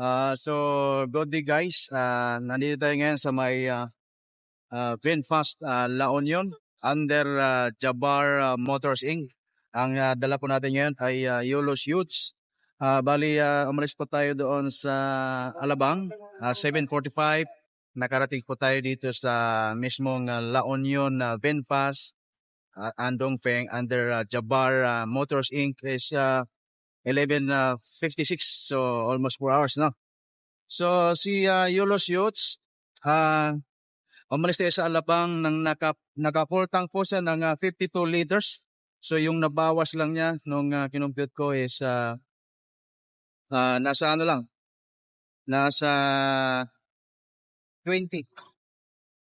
Ah, so good day guys. Ah, nandito tayo ngayon sa may uh, ah, La Union under ah, Jabbar ah, Motors Inc. Ang ah, dala po natin ngayon ay uh, Yolos Youths. Ah, bali, ah, umalis po tayo doon sa Alabang, ah, 7.45. Nakarating po tayo dito sa mismong ah, La Union uh, Vinfast uh, Andong Feng under ah, Jabbar ah, Motors Inc. is ah, 11.56 so almost 4 hours no? So si uh, Yolos Yachts uh, umalis tayo sa Alabang nang naka, naka tank po siya ng ah, 52 liters. So yung nabawas lang niya nung uh, kinumpute ko is uh, uh, nasa ano lang? Nasa 20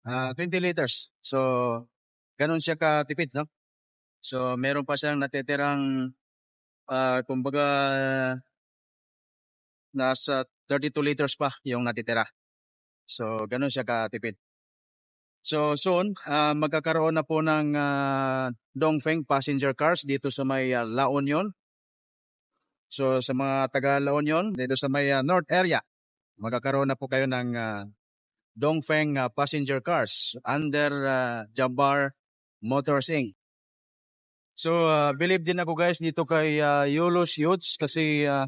uh, 20 liters. So ganun siya katipid no? So meron pa siyang natitirang Ah, kumbaga nasa 32 liters pa yung natitira. So, ganun siya katipid. So, soon, ah, magkakaroon na po ng ah, Dongfeng passenger cars dito sa may ah, La Union. So, sa mga taga La Union, dito sa may ah, North area, magkakaroon na po kayo ng ah, Dongfeng ah, passenger cars under ah, Jabbar Motors Inc. So, uh, believe din ako guys dito kay uh, Yolos Youths kasi uh,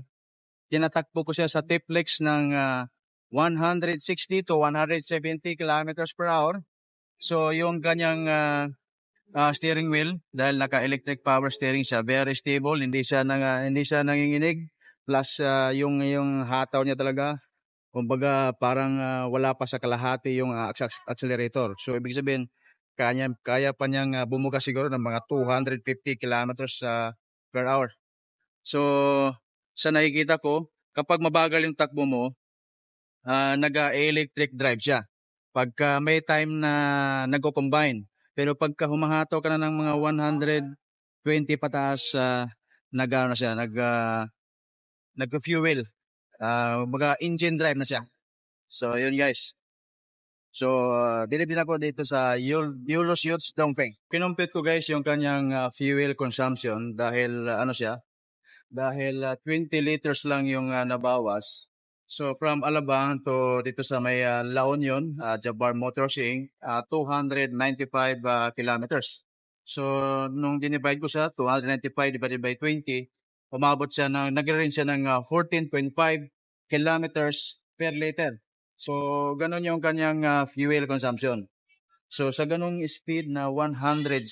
tinatakbo ko siya sa tiplex ng uh, 160 to 170 kilometers per hour. So, yung kanyang uh, uh, steering wheel, dahil naka-electric power steering siya, very stable, hindi siya, nang, uh, hindi siya nanginginig. Plus, uh, yung, yung hataw niya talaga, kumbaga parang uh, wala pa sa kalahati yung uh, accelerator. So, ibig sabihin, kaya, kaya pa niyang uh, bumuga siguro ng mga 250 kilometers uh, per hour. So, sa nakikita ko, kapag mabagal yung takbo mo, uh, nag-electric drive siya. Pagka may time na nagko-combine. Pero pagka humahataw ka na ng mga 120 pataas, uh, nag na siya, nag, uh, nag-fuel. Uh, mga engine drive na siya. So, yun guys. So, uh, bilib ako dito sa Yulos Youths Dongfeng. Kinumpit ko guys yung kanyang uh, fuel consumption dahil uh, ano siya, dahil uh, 20 liters lang yung uh, nabawas. So, from Alabang to dito sa may uh, La Union, uh, Jabbar Motors Inc., uh, 295 uh, kilometers. So, nung dinivide ko siya, 295 divided by 20, umabot siya ng, nag-range siya ng uh, 14.5 kilometers per liter. So, ganun yung kanyang uh, fuel consumption. So, sa ganung speed na 160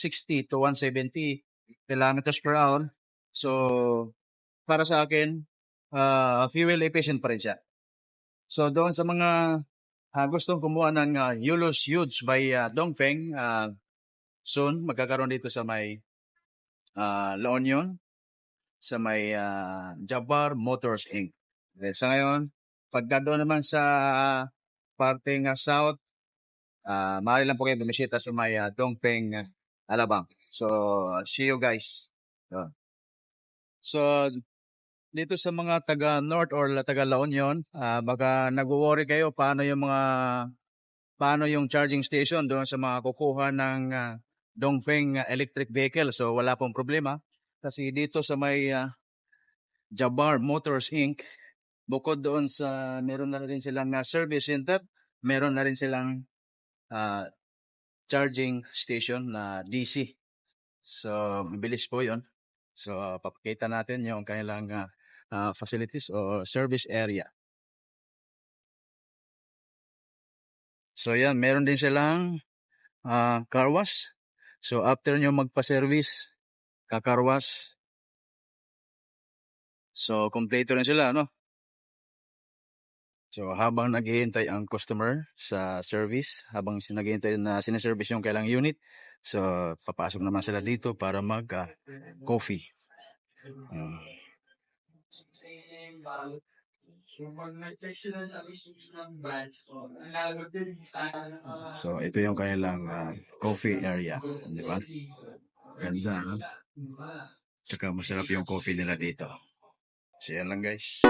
to 170 kilometers per hour, so, para sa akin, uh, fuel efficient pa rin siya. So, doon sa mga uh, gustong kumuha ng uh, Yulos Yudes by uh, Dongfeng, uh, soon, magkakaroon dito sa may uh, La Union, sa may uh, Jabbar Motors Inc. Okay, sa ngayon, Pagka doon naman sa parting uh, south, uh, maaari lang po kayo bumisita sa may uh, Dongpeng, uh, Alabang. So, see you guys. So, so dito sa mga taga North or taga La Union, uh, baka nagwo-worry kayo paano yung mga paano yung charging station doon sa mga kukuha ng uh, Dongfeng electric vehicle. So wala pong problema kasi dito sa may uh, Jabbar Motors Inc bukod doon sa meron na rin silang uh, service center, meron na rin silang uh, charging station na DC. So, mabilis po 'yon. So, papakita natin yung kanilang uh, facilities o service area. So, yan, meron din silang uh, car wash. So, after nyo magpa-service, kakarwas. So, kompleto rin sila, no? So habang naghihintay ang customer sa service, habang naghihintay na sineservice yung kailang unit, so papasok naman sila dito para mag uh, coffee. Uh, so ito yung kailang uh, coffee area, di ba? Ganda. No? Tsaka masarap yung coffee nila dito. So yan lang guys.